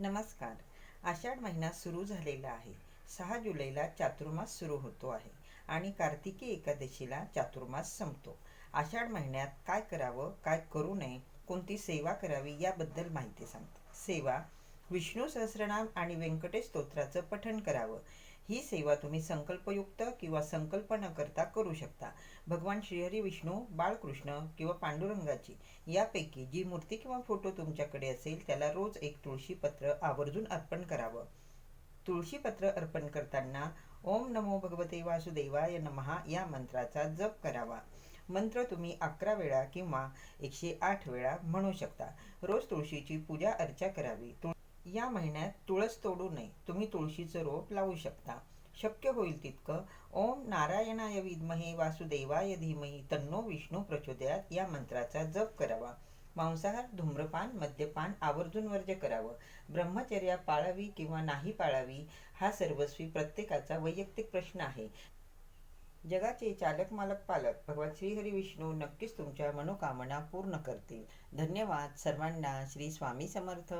नमस्कार. आषाढ महिना सुरू झालेला आहे. सहा जुलैला चातुर्मास सुरू होतो आहे आणि कार्तिकी एकादशीला चातुर्मास संपतो. आषाढ महिन्यात काय करावं काय करू नये कोणती सेवा करावी याबद्दल माहिती सांगते. सेवा विष्णू सहस्रनाम आणि व्यंकटेश स्तोत्राचं पठण करावं. ही सेवा तुम्ही संकल्पयुक्त किंवा संकल्प न करता करू शकता. भगवान श्रीहरी विष्णू बाळकृष्ण किंवा पांडुरंगाची यापैकी जी मूर्ती किंवा फोटो तुमच्याकडे असेल त्याला रोज एक तुळशीपत्र आवर्जून अर्पण करावं. तुळशीपत्र अर्पण करताना ओम नमो भगवते वासुदेवाय नमहा या मंत्राचा जप करावा. मंत्र तुम्ही अकरा वेळा किंवा एकशे आठ वेळा म्हणू शकता. रोज तुळशीची पूजा अर्चा करावी. तुळ या महिन्यात तुळस तोडू नये. तुम्ही तुळशीचं रोप लावू शकता. शक्य होईल तितकं. ओम नारायणाय विद्महे वासुदेवाय धीमही. तन्नो विष्णू प्रचोदयात या मंत्राचा जप करावा. मांसाहार धूम्रपान मद्यपान आवर्जून वर्ज्य करावं. ब्रह्मचर्या पाळावी किंवा नाही पाळावी हा सर्वस्वी प्रत्येकाचा वैयक्तिक प्रश्न आहे. जगाचे चालक मालक पालक भगवान श्रीहरी विष्णू नक्कीच तुमच्या मनोकामना पूर्ण करतील. धन्यवाद सर्वांना. श्री स्वामी समर्थ.